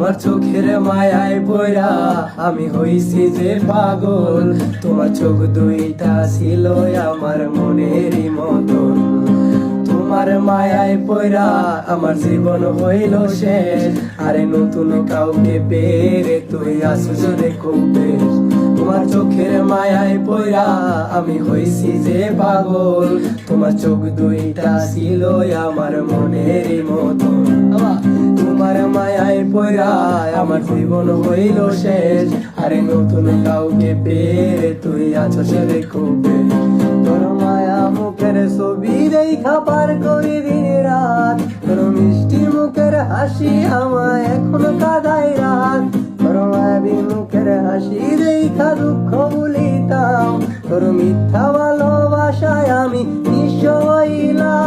তোমার চোখের মায়ায় পয়রা আমি হইছি যে পাগল। তোমার চোখ দুইটা ছিল আমার মনেরই মতন। তোমার মায়ায় পয়রা আমার জীবন হইল শেষ। আরে নতুন কাউকে পেরে তুই আসুস রে খুব বেশ। তোমার চোখের মায়ায় পয়রা আমি হইছি যে পাগল। তোমার চোখ দুইটা ছিল আমার মনের মতন। পয়রা আমার জীবন হইল শেষ। আরে নতুন কাউকে তুই আছো সে তোর মায়া মুখের ছবি করি দিন রাত। তোর মিষ্টি মুখের হাসি আমায় এখন কাদাই রাত। তোর মুখের হাসি দেখা দুঃখ ভুলিতাম। তোর মিথ্যা ভালোবাসায় আমি নিঃস্ব হইলাম।